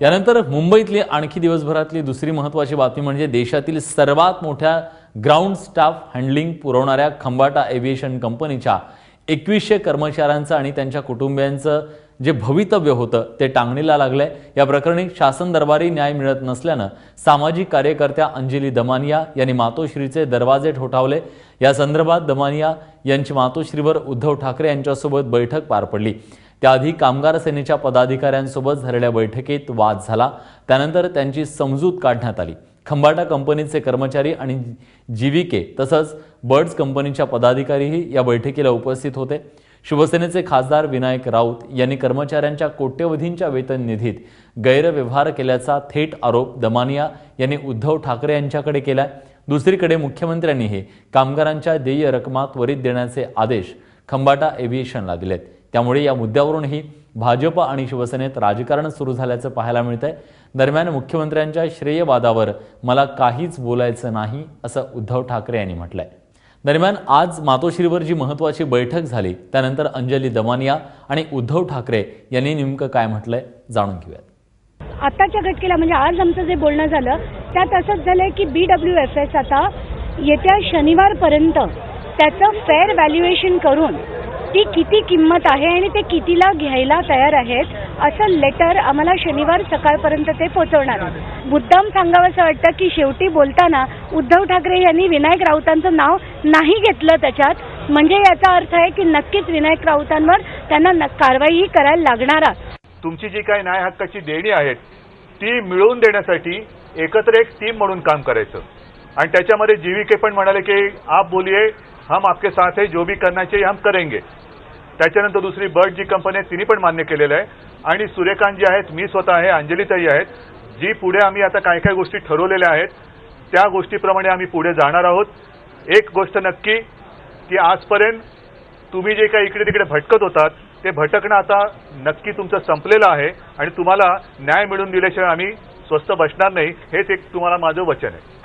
यानंतर मुंबईतली आणखी दिवसभरातली दुसरी महत्त्वाची बातमी म्हणजे देशातील सर्वात मोठ्या ग्राउंड स्टाफ हँडलिंग पुरवणाऱ्या खंबाटा एव्हिएशन कंपनीच्या एकवीसशे कर्मचाऱ्यांचं आणि त्यांच्या कुटुंबियांचं जे भवितव्य होतं ते टांगणीला लागलंय. या प्रकरणी शासन दरबारी न्याय मिळत नसल्यानं सामाजिक कार्यकर्त्या अंजली दमानिया यांनी मातोश्रीचे दरवाजे ठोठावले. या संदर्भात दमानिया यांची मातोश्रीवर उद्धव ठाकरे यांच्यासोबत बैठक पार पडली. त्याआधी कामगार सेनेच्या पदाधिकाऱ्यांसोबत झालेल्या बैठकीत वाद झाला. त्यानंतर त्यांची समजूत काढण्यात आली. खंबाटा कंपनीचे कर्मचारी आणि जीविके तसंच बर्ड्स कंपनीच्या पदाधिकारीही या बैठकीला उपस्थित होते. शिवसेनेचे खासदार विनायक राऊत यांनी कर्मचाऱ्यांच्या कोट्यवधींच्या वेतन निधीत गैरव्यवहार केल्याचा थेट आरोप दमानिया यांनी उद्धव ठाकरे यांच्याकडे केला दुसरीकडे मुख्यमंत्र्यांनीही कामगारांच्या देय रकमा त्वरित देण्याचे आदेश खंबाटा एव्हिएशनला दिलेत. त्यामुळे या मुद्द्यावरूनही भाजप आणि शिवसेनेत राजकारण सुरू झाल्याचं पाहायला मिळतंय. दरम्यान मुख्यमंत्र्यांच्या श्रेयवादावर मला काहीच बोलायचं नाही असं उद्धव ठाकरे यांनी म्हटलंय. दरम्यान आज मातोश्रीवर जी महत्वाची बैठक झाली. त्यानंतर अंजली दमानिया आणि उद्धव ठाकरे यांनी नेमकं काय म्हटलंय जाणून घेऊयात. आताच्या घटकेला म्हणजे आज आमचं जे बोलणं झालं त्यात असंच झालंय की बी डब्ल्यू एफ एस आता येत्या शनिवारपर्यंत त्याचं फेअर व्हॅल्युएशन करून ती किती किंमत आहे आणि ते कितीला घ्यायला तयार आहेत असं लेटर आम्हाला शनिवार सकाळपर्यंत ते पोहोचवणार मुद्दाम मुद्दाम सांगावंसं वाटतं की शेवटी बोलताना उद्धव ठाकरे यांनी विनायक राऊतांचं नाव नाही घेतलं त्याच्यात. म्हणजे याचा अर्थ आहे की नक्कीच विनायक राऊतांवर त्यांना कारवाईही करायला लागणार तुमची जी काही न्याय हक्काची देणी आहेत ती मिळवून देण्यासाठी एकत्र एक टीम म्हणून काम करायचं. आणि त्याच्यामध्ये जीविके पण म्हणाले की आप बोलिये हम आपके साथ है जो भी करना चाहिए हम करेंगे. त्याच्यानंतर दुसरी बर्ड जी कंपनी आहे तिने पण मान्य केलेलं आहे. आणि सूर्यकांत जी आहेत मी स्वतः आहे अंजलीताई आहेत जी पुढे आम्ही आता काय काय गोष्टी ठरवलेल्या आहेत त्या गोष्टीप्रमाणे आम्ही पुढे जाणार आहोत. एक गोष्ट नक्की की आजपर्यंत तुम्ही जे काही इकडे तिकडे भटकत होतात ते भटकणं आता नक्की तुमचं संपलेलं आहे आणि तुम्हाला न्याय मिळवून दिल्याशिवाय आम्ही स्वस्त बसणार नाही हेच एक तुम्हाला माझं वचन आहे.